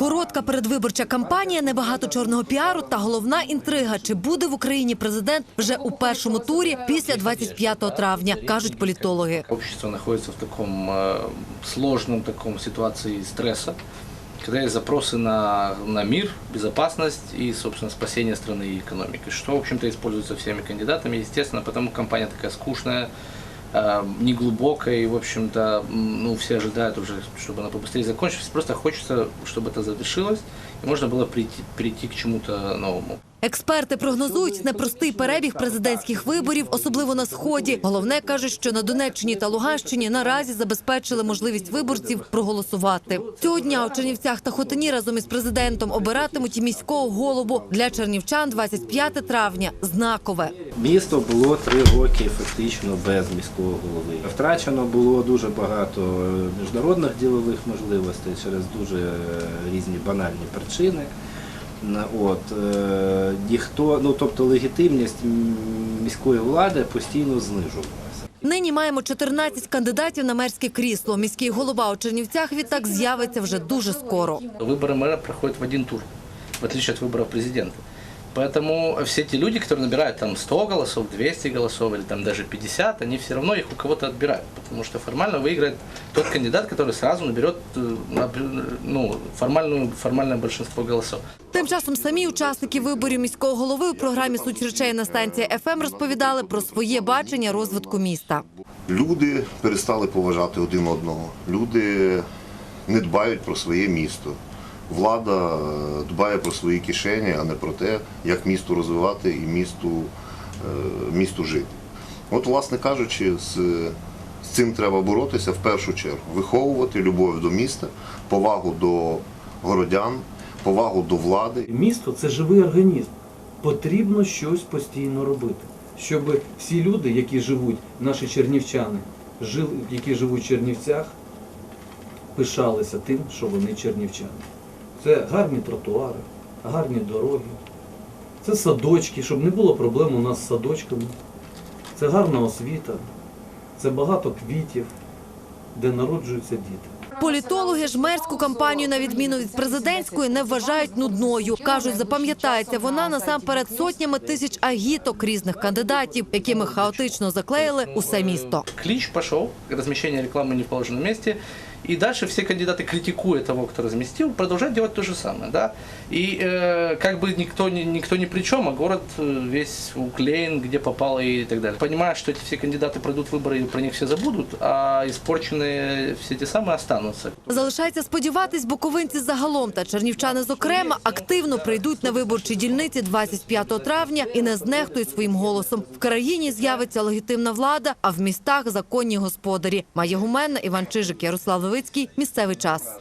Коротка передвиборча кампанія, небагато чорного піару та головна інтрига: чи буде в Україні президент вже у першому турі після 25 травня, кажуть політологи. Общество находится в таком э, сложном таком ситуации стресса, когда есть запросы на, на мир, безопасность и, собственно, спасение страны и экономики, что, в общем-то, используется всеми кандидатами, естественно, потому кампания такая скучная, э, неглубокая, и, в общем-то, м, ну, все ожидают уже, чтобы она побыстрее закончилась, просто хочется, чтобы это завершилось, и можно было прийти, прийти к чему-то новому. Експерти прогнозують непростий перебіг президентських виборів, особливо на сході. Головне кажуть, що на Донеччині та Луганщині наразі забезпечили можливість виборців проголосувати. Цього дня у Чернівцях та Хотині разом із президентом обиратимуть і міського голову для чернівчан. 25 травня знакове. Місто було три роки фактично без міського голови. Втрачено було дуже багато міжнародних ділових можливостей через дуже е, різні банальні причини. На- От, е, ніхто, ну, тобто легітимність м, міської влади постійно знижувалася. Нині маємо 14 кандидатів на мерське крісло. Міський голова у Чернівцях відтак з'явиться вже дуже скоро. Выборы мэра проходят в один тур, в отличие от выборов президента. Поэтому все те люди, которые набирают там 100 голосов, 200 голосов или там даже 50, они все равно их у кого-то отбирают. Потому что формально выиграет тот кандидат, который сразу наберет э, наб- ну, формальную, формальное большинство голосов. Тим часом самі учасники виборів міського голови у програмі «Суть речей» на станції ФМ розповідали про своє бачення розвитку міста. Люди перестали поважати один одного. Люди не дбають про своє місто. Влада е, дбає про свої кишені, а не про те, як місто розвивати і місту, е, місту жити. От, власне кажучи, з, з цим треба боротися в першу чергу. Виховувати любов до міста, повагу до городян, повагу до влади. Місто це живий організм. Потрібно щось постійно робити, щоб всі люди, які живуть, наші чернівчани, які живуть в Чернівцях, пишалися тим, що вони чернівчани. Це гарні тротуари, гарні дороги, це садочки, щоб не було проблем у нас з садочками. Це гарна освіта, це багато квітів, де народжуються діти. Політологи ж мерську кампанію, на відміну від президентської, не вважають нудною. Кажуть, запам'ятається вона насамперед сотнями тисяч агіток різних кандидатів, якими хаотично заклеїли усе місто. Клич пошел, размещение рекламы не в положенном месте, и дальше все кандидаты, критикуя того, кто разместил, продолжают делать то же самое. Да? И э, как бы никто, не- никто ни при чем, а город э, весь уклеен, где попало и так далее. Понимая, что эти все кандидаты пройдут выборы и про них все забудут, а испорченные все те самые останутся. Залишається сподіватись, буковинці загалом та чернівчани, зокрема, активно прийдуть на виборчі дільниці 25 травня і не знехтують своїм голосом. В країні з'явиться легітимна влада, а в містах законні господарі. Має гуменна Іван Чижик, Ярослав Левицький. Місцевий час.